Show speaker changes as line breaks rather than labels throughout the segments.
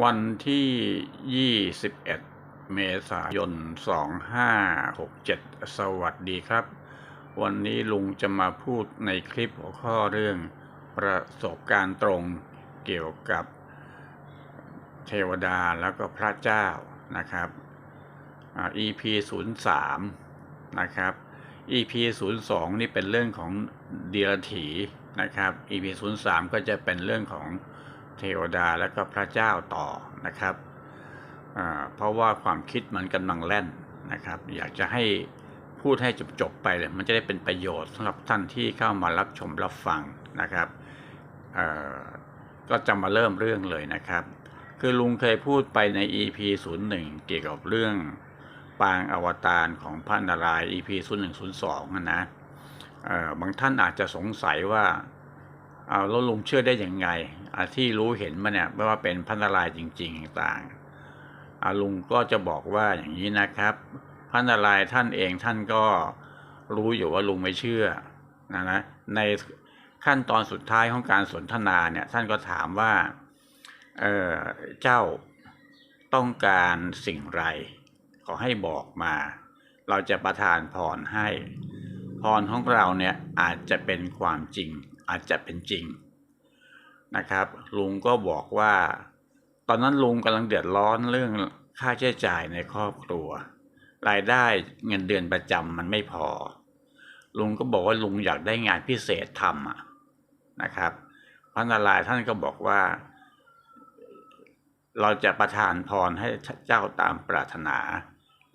วันที่ 21 เมษายน 2567 สวัสดีครับ วันนี้ลุงจะมาพูดในคลิปหัวข้อเรื่องประสบการณ์ตรงเกี่ยวกับเทวดาแล้วก็พระเจ้านะครับอ่า EP 03นะครับ EP 02นี่เป็นเรื่องของเดียรถีนะครับ EP 03ก็จะเป็นเรื่องของ เทวดาและก็พระเจ้าต่อนะครับเพราะว่าความคิดมันกำลังแล่นนะครับ อยากจะให้พูดให้จบๆไปเลยมันจะได้เป็นประโยชน์สำหรับท่านที่เข้ามารับชมรับฟังนะครับก็จะมาเริ่มเรื่องเลยนะครับ คือลุงเคยพูดไปใน EP 01 เกี่ยวกับเรื่องปางอวตารของพระนารายณ์ EP 0102นะนะบางท่านอาจจะสงสัยว่า แล้วลุงเชื่อได้ยังไงที่รู้เห็นมาเนี่ยไม่ว่าเป็นพระนารายจริง ๆ ต่างๆอ่าลุงก็จะบอกว่าอย่างนี้นะครับพระนารายท่านเองท่านก็รู้อยู่ว่าลุงไม่เชื่อนะนะในขั้นตอนสุดท้ายของการสนทนาเนี่ยท่านก็ถามว่าเออเจ้าต้องการสิ่งไรขอให้บอกมา เราจะประทานพรให้ พรของเราเนี่ยอาจจะเป็นความจริง อาจจะเป็นจริงนะครับ ลุงก็บอกว่า ตอนนั้นลุงกำลังเดือดร้อนเรื่องค่าใช้จ่ายในครอบครัว รายได้เงินเดือนประจำมันไม่พอ ลุงก็บอกว่าลุงอยากได้งานพิเศษทำอะนะครับพระนารายณ์ท่านก็บอกว่า เราจะประทานพรให้เจ้าตามปรารถนา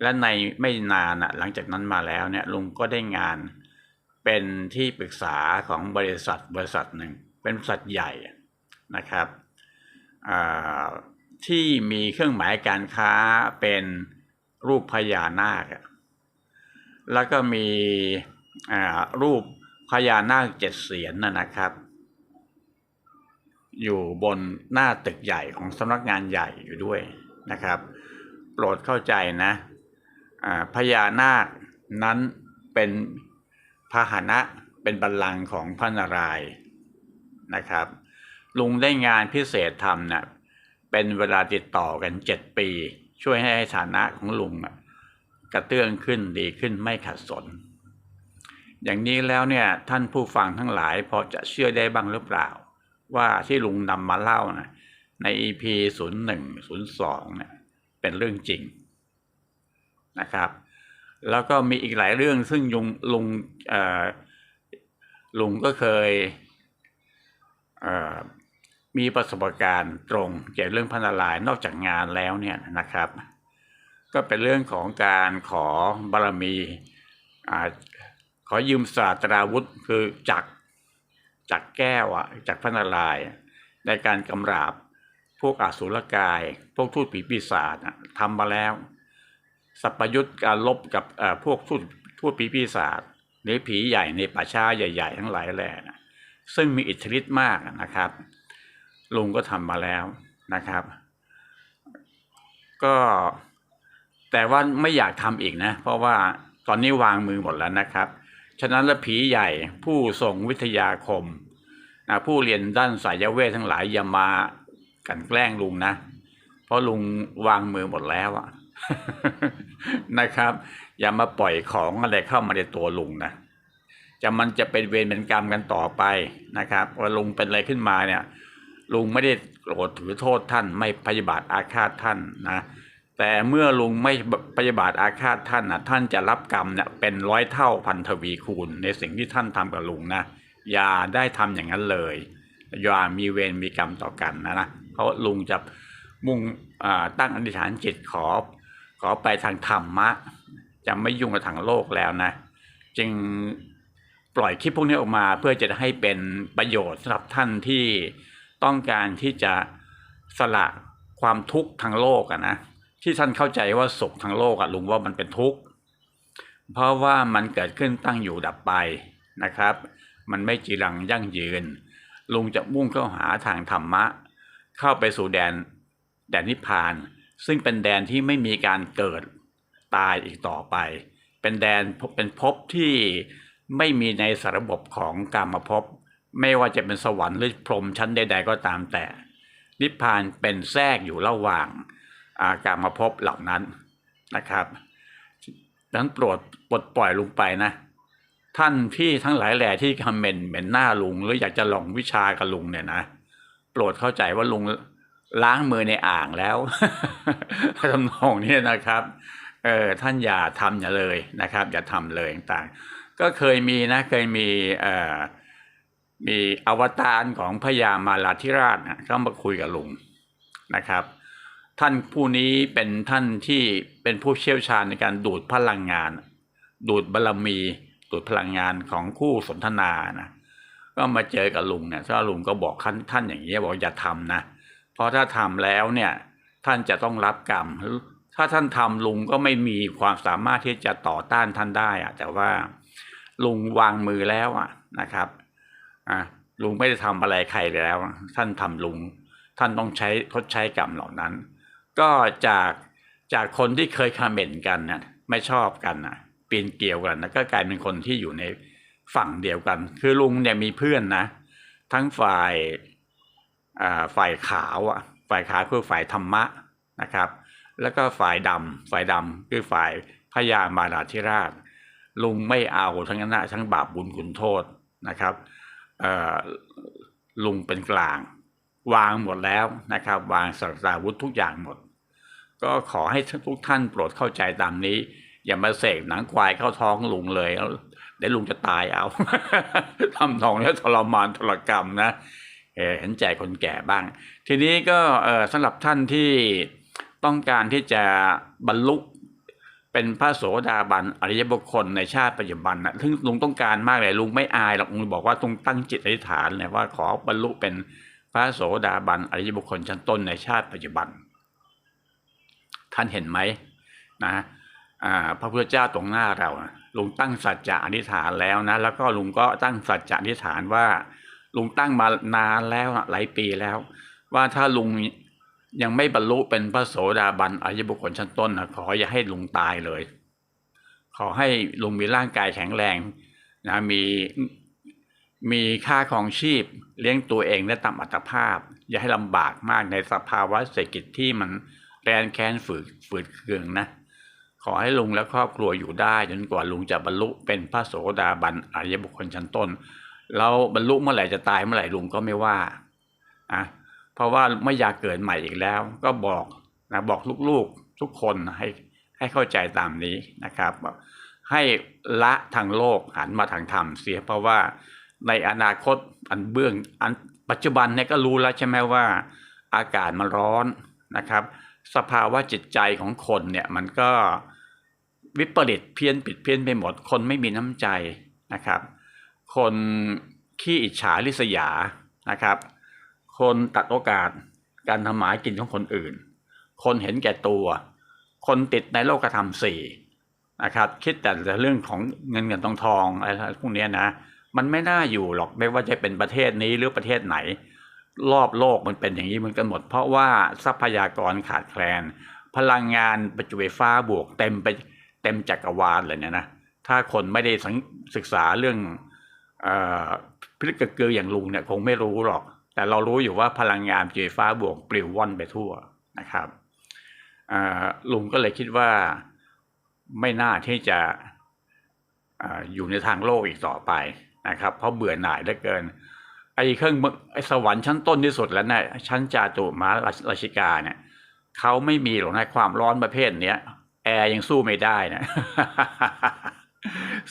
และในไม่นานหลังจากนั้นมาแล้วเนี่ยลุงก็ได้งาน เป็นที่ปรึกษาของบริษัทบริษัทหนึ่ง เป็นบริษัทใหญ่นะครับอ่าที่มีเครื่องหมายการค้าเป็นรูปพญานาคอะแล้วก็มีอ่ารูปพญานาคเจ็ดเสียนนะนะครับ อยู่บนหน้าตึกใหญ่ของสำนักงานใหญ่อยู่ด้วยนะครับ โปรดเข้าใจนะอ่าพญานาคนั้นเป็น พาหนะเป็นบัลลังก์ของพระนารายณ์นะครับ ลุงได้งานพิเศษทำนะเป็นเวลาติดต่อกันเจ็ดปี ช่วยให้ฐานะของลุงกระเตื้องขึ้นดีขึ้นไม่ขัดสน อย่างนี้แล้วเนี่ยท่านผู้ฟังทั้งหลายพอจะเชื่อได้บ้างหรือเปล่า ว่าที่ลุงนำมาเล่านะใน EP 0 1 0 2เนี่ยเป็นเรื่องจริงนะครับ แล้วก็มีอีกหลายเรื่องซึ่งลุงลุงเอ่อลุงก็เคยเอ่อมีประสบการณ์ตรงเกี่ยวกับเรื่องพันนารายนอกจากงานแล้วเนี่ยนะครับ ก็เป็นเรื่องของการขอบารมีอ่าขอยืมศาสตราวุธคือจักจากแก้วอะจากพระนารายในการกำราบพวกอสุรกาย พวกทูตผีปีศาจทำมาแล้ว สัพยุทธ์การลบกับเอ่อพวกทูตทูตผีปีศาจหรือผีใหญ่ในป่าช้าใหญ่ ๆ ทั้งหลายแหล่นะซึ่งมีอิทธิฤทธิ์มากนะครับ ลุงก็ทำมาแล้วนะครับ ก็แต่ว่าไม่อยากทำอีกนะ เพราะว่าตอนนี้วางมือหมดแล้วนะครับ ฉะนั้นแล้วผีใหญ่ผู้ทรงวิทยาคมนะผู้เรียนด้านสายเวททั้งหลายอย่ามากันแกล้งลุงนะ เพราะลุงวางมือหมดแล้วอะ นะครับ อย่ามาปล่อยของอะไรเข้ามาในตัวลุงนะจะมันจะเป็นเวรเป็นกรรมกันต่อไปนะครับว่าลุงเป็นอะไรขึ้นมาเนี่ย ลุงไม่ได้โกรธถือโทษท่าน ไม่พยาบาทอาฆาตท่านนะแต่เมื่อลุงไม่พยาบาทอาฆาตท่านนะท่านจะรับกรรมเนี่ยเป็นร้อยเท่าพันทวีคูณในสิ่งที่ท่านทำกับลุงนะอย่าได้ทำอย่างนั้นเลยอย่ามีเวรมีกรรมต่อกันนะนะเพราะลุงจะมุ่งอ่าตั้งอธิษฐานจิตขอ ขอไปทางธรรมะ จะไม่ยุ่งกับทางโลกแล้วนะ จึงปล่อยคลิปพวกนี้ออกมาเพื่อจะให้เป็นประโยชน์สำหรับท่านที่ต้องการที่จะสละความทุกข์ทางโลกอะนะที่ท่านเข้าใจว่าสุขทางโลกอะลุงว่ามันเป็นทุกข์เพราะว่ามันเกิดขึ้นตั้งอยู่ดับไปนะครับ มันไม่จีรังยั่งยืน ลุงจะมุ่งเข้าหาทางธรรมะ เข้าไปสู่แดนแดนนิพพาน ซึ่งเป็นแดนที่ไม่มีการเกิดตายอีกต่อไป เป็นแดนเป็นภพที่ไม่มีในสารบบของกรรมภพไม่ว่าจะเป็นสวรรค์หรือพรหมชั้นใด ๆ ก็ตามแต่ นิพพานเป็นแทรกอยู่ระหว่างอาการมาพบเหล่านั้นนะครับดังนั้นโปรดปลดปล่อยลุงไปนะ ท่านพี่ทั้งหลายแหล่ที่คอมเมนต์เหม็นหน้าลุงหรืออยากจะลองวิชากับลุงเนี่ยนะ โปรดเข้าใจว่าลุง ล้างมือในอ่างแล้วทำนองนี้นะครับเออท่านอย่าทำอย่าเลยนะครับ อย่าทำเลยต่างๆ ก็เคยมีนะเคยมีเอ่อมีอวตารของพญามาลาธิราชนะเข้ามาคุยกับลุงนะครับ ท่านผู้นี้เป็นท่านที่เป็นผู้เชี่ยวชาญในการดูดพลังงาน ดูดบารมี ดูดพลังงานของคู่สนทนานะก็มาเจอกับลุงเนี่ยถ้าลุงก็บอกท่านท่านอย่างนี้บอกอย่าทำนะเพราะถ้าทำแล้วเนี่ยท่านจะต้องรับกรรม ถ้าท่านทำลุงก็ไม่มีความสามารถที่จะต่อต้านท่านได้อะแต่ว่าลุงวางมือแล้วอะนะครับอะลุงไม่ได้ทำอะไรใครแล้ว ท่านทำลุง ท่านต้องใช้ทดใช้กรรมเหล่านั้น ก็จากจากคนที่เคยคอมเมนต์กันเนี่ยไม่ชอบกันนะปีนเกลียวกันนะก็กลายเป็นคนที่อยู่ในฝั่งเดียวกัน คือลุงเนี่ยมีเพื่อนนะ ทั้งฝ่าย ฝ่ายขาวอะฝ่ายขาวคือฝ่ายธรรมะนะครับ แล้วก็ฝ่ายดำฝ่ายดำคือฝ่ายพญามาราธิราช ลุงไม่เอาทั้งนั้นทั้งบาปบุญคุณโทษนะครับลุงเป็นกลาง วางหมดแล้วนะครับ วางสตราวุธทุกอย่างหมด ก็ขอให้ทุกท่านโปรดเข้าใจตามนี้ อย่ามาเสกหนังควายเข้าท้องลุงเลยเดี๋ยวลุงจะตายเอาทำทองแล้วทรมานทรกรรมนะ เห็นใจคนแก่บ้าง ทีนี้ก็สำหรับท่านที่ต้องการที่จะบรรลุเป็นพระโสดาบันอริยบุคคลในชาติปัจจุบันนะซึ่งลุงต้องการมากเลยลุงไม่อายหรอกลุงบอกว่าต้องตั้งจิตอธิษฐานเลยว่าขอบรรลุเป็นพระโสดาบันอริยบุคคลชั้นต้นในชาติปัจจุบัน ท่านเห็นไหมนะพระพุทธเจ้าตรงหน้าเราลุงตั้งสัจจะอธิษฐานแล้วนะ แล้วก็ลุงก็ตั้งสัจจะอธิษฐานว่า ลุงตั้งมานานแล้วหลายปีแล้ว ว่าถ้าลุงยังไม่บรรลุเป็นพระโสดาบันอริยบุคคลชั้นต้นนะขออย่าให้ลุงตายเลย ขอให้ลุงมีร่างกายแข็งแรงนะมีมีค่าของชีพเลี้ยงตัวเองได้ตามอัตภาพ อย่าให้ลำบากมากในสภาวะเศรษฐกิจที่มันแรนแค้นฝืดฝืดเคืองนะ ขอให้ลุงและครอบครัวอยู่ได้จนกว่าลุงจะบรรลุเป็นพระโสดาบันอริยบุคคลชั้นต้น แล้วบรรลุเมื่อไหร่จะตายเมื่อไหร่ลุงก็ไม่ว่าอะเพราะว่าไม่อยากเกิดใหม่อีกแล้ว ก็บอกนะบอกลูกๆทุกคนให้ให้เข้าใจตามนี้นะครับ ให้ละทางโลกหันมาทางธรรมเสียเพราะว่าในอนาคตอันเบื้องอันปัจจุบันเนี่ยก็รู้แล้วใช่ไหมว่า อากาศมันร้อนนะครับ สภาวะจิตใจของคนเนี่ยมันก็วิปริตเพี้ยนผิดเพี้ยนไปหมดคนไม่มีน้ำใจนะครับ คนขี้อิจฉาริษยานะครับ คนตัดโอกาสการทำหมากินของคนอื่น คนเห็นแก่ตัว คนติดในโลกธรรมสี่นะครับคิดแต่เรื่องของเงินเงินทองทองอะไรพวกนี้นะ มันไม่น่าอยู่หรอกไม่ว่าจะเป็นประเทศนี้หรือประเทศไหน รอบโลกมันเป็นอย่างนี้มันกันหมด เพราะว่าทรัพยากรขาดแคลน พลังงานประจุไฟฟ้าบวกเต็มไปเต็มจักรวาลเลยเนี่ยนะถ้าคนไม่ได้ศึกษาเรื่อง พฤติกรรมอย่างลุงเนี่ยคงไม่รู้หรอก แต่เรารู้อยู่ว่าพลังงานประจุไฟฟ้าบวกปลิวว่อนไปทั่วนะครับอ่าลุงก็เลยคิดว่าไม่น่าที่จะออยู่ในทางโลกอีกต่อไปนะครับ เพราะเบื่อหน่ายเหลือเกินไอ้เครื่องไอ้สวรรค์ชั้นต้นที่สุดแล้วเนี่ยชั้นจาตุมาราชิกาเนี่ยเขาไม่มีหรอกนะความร้อนประเภทเนี้ยแอร์ยังสู้ไม่ได้นะ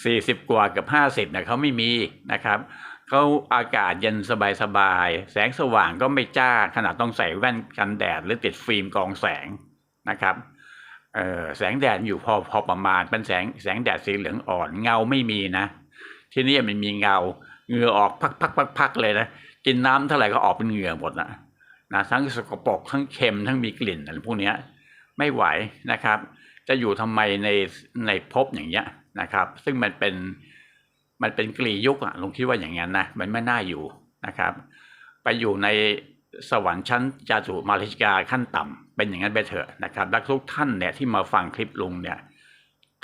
สี่สิบกว่ากับห้าสิบเนี่ยเขาไม่มีนะครับเขาอากาศเย็นสบายๆแสงสว่างก็ไม่จ้าขนาดต้องใส่แว่นกันแดดหรือติดฟิล์มกองแสงนะครับเออแสงแดดอยู่พอพอประมาณเป็นแสงแสงแดดสีเหลืองอ่อนเงาไม่มีนะ ที่นี่มันมีเงาเหงื่อออกพักพักพักพักเลยนะกินน้ำเท่าไหร่ก็ออกเป็นเหงื่อหมดนะนะทั้งสกปรกทั้งเค็มทั้งมีกลิ่นอะไรพวกเนี้ยไม่ไหวนะครับ จะอยู่ทำไมในในภพอย่างเงี้ย นะครับ ซึ่งมันเป็นมันเป็นกลียุคอะลุงคิดว่าอย่างนั้นนะมันไม่น่าอยู่นะครับ ไปอยู่ในสวรรค์ชั้นจาตุมาริกาขั้นต่ำเป็นอย่างนั้นไปเถอะนะครับ และทุกท่านเนี่ยที่มาฟังคลิปลุงเนี่ย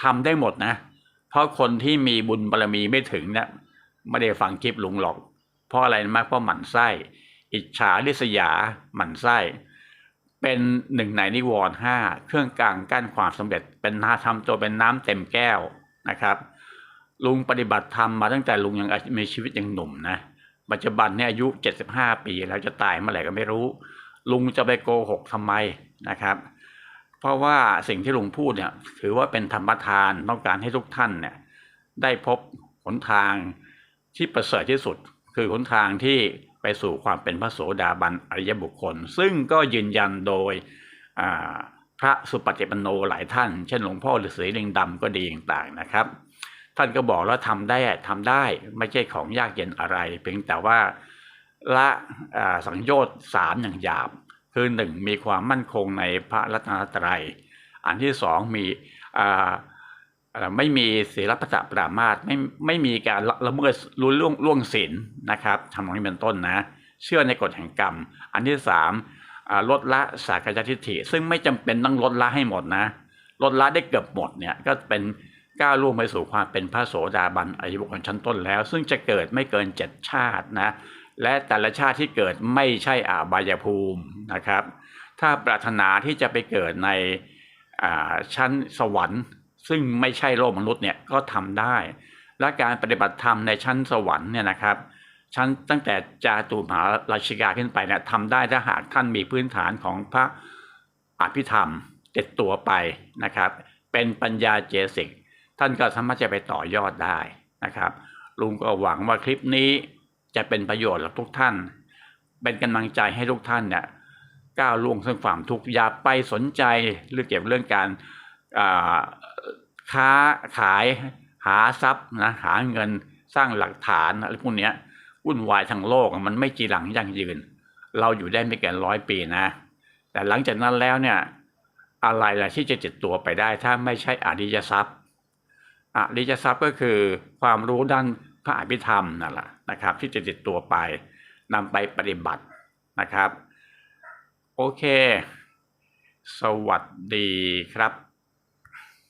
ทำได้หมดนะ เพราะคนที่มีบุญบารมีไม่ถึงเนี่ยไม่ได้ฟังคลิปลุงหรอก เพราะอะไรมากเพราะหมั่นไส้ อิจฉาริษยาหมั่นไส้ เป็นหนึ่งในนิวรณ์ห้าเครื่องกลางกั้นความสำเร็จเป็นนาทำตัวเป็นน้ำเต็มแก้ว นะครับ ลุงปฏิบัติธรรมมาตั้งแต่ลุงยังมีชีวิตยังหนุ่มนะปัจจุบันเนี่ยอายุ75ปีแล้วจะตายเมื่อไหร่ก็ไม่รู้ ลุงจะไปโกหกทำไมนะครับ เพราะว่าสิ่งที่ลุงพูดเนี่ย ถือว่าเป็นธรรมทานต้องการให้ทุกท่านเนี่ย ได้พบหนทางที่ประเสริฐที่สุด คือหนทางที่ไปสู่ความเป็นพระโสดาบันอริยบุคคล ซึ่งก็ยืนยันโดยอ่า ระสุปฏิปันโนหลายท่าน เช่นหลวงพ่อฤาษีลิงดำก็ดีต่างๆนะครับ ท่านก็บอกแล้วทำได้ทำได้ไม่ใช่ของยากเย็นอะไร เพียงแต่ว่าละสังโยชน์สามอย่างหยาบ คือหนึ่งมีความมั่นคงในพระรัตนตรัย อันที่สองมีอ่าเอ่อไม่มีศีลปฏิปรามาสไม่ไม่มีการละละเมิดรู้ล่วงล่วงศีลนะครับทำตรงนี้เป็นต้นนะ เชื่อในกฎแห่งกรรม อันที่สาม ลดละสากยทิฏฐิ ซึ่งไม่จำเป็นต้องลดละให้หมดนะ ลดละได้เกือบหมดเนี่ยก็เป็นก้าวล่วงไปสู่ความเป็นพระโสดาบันอายุบุคคลชั้นต้นแล้ว ซึ่งจะเกิดไม่เกินเจ็ดชาตินะ และแต่ละชาติที่เกิดไม่ใช่อาบายภูมินะครับ ถ้าปรารถนาที่จะไปเกิดในชั้นสวรรค์ ซึ่งไม่ใช่โลกมนุษย์เนี่ยก็ทำได้ และการปฏิบัติธรรมในชั้นสวรรค์เนี่ยนะครับ ชั้นตั้งแต่จาตุมหาราชิกาขึ้นไปเนี่ยทำได้ถ้าหากท่านมีพื้นฐานของพระอภิธรรมเจ็ดตัวไปนะครับ เป็นปัญญาเจสิก ท่านก็สามารถจะไปต่อยอดได้นะครับ ลุงก็หวังว่าคลิปนี้จะเป็นประโยชน์กับทุกท่าน เป็นกำลังใจให้ทุกท่านเนี่ยก้าวล่วงซึ่งความทุกข์อย่าไปสนใจเรื่องเกี่ยวกับเรื่องการค้าขายหาทรัพย์นะหาเงินสร้างหลักฐานอะไรพวกเนี้ย วุ่นวายทั้งโลกมันไม่จีรังยั่งยืน เราอยู่ได้ไม่เกินร้อยปีนะ แต่หลังจากนั้นแล้วเนี่ย อะไรล่ะที่จะติดตัวไปได้ ถ้าไม่ใช่อริยทรัพย์อริยทรัพย์ก็คือความรู้ด้านพระอภิธรรมนั่นแหละนะครับ ที่จะติดตัวไปนำไปปฏิบัตินะครับ โอเค สวัสดีครับ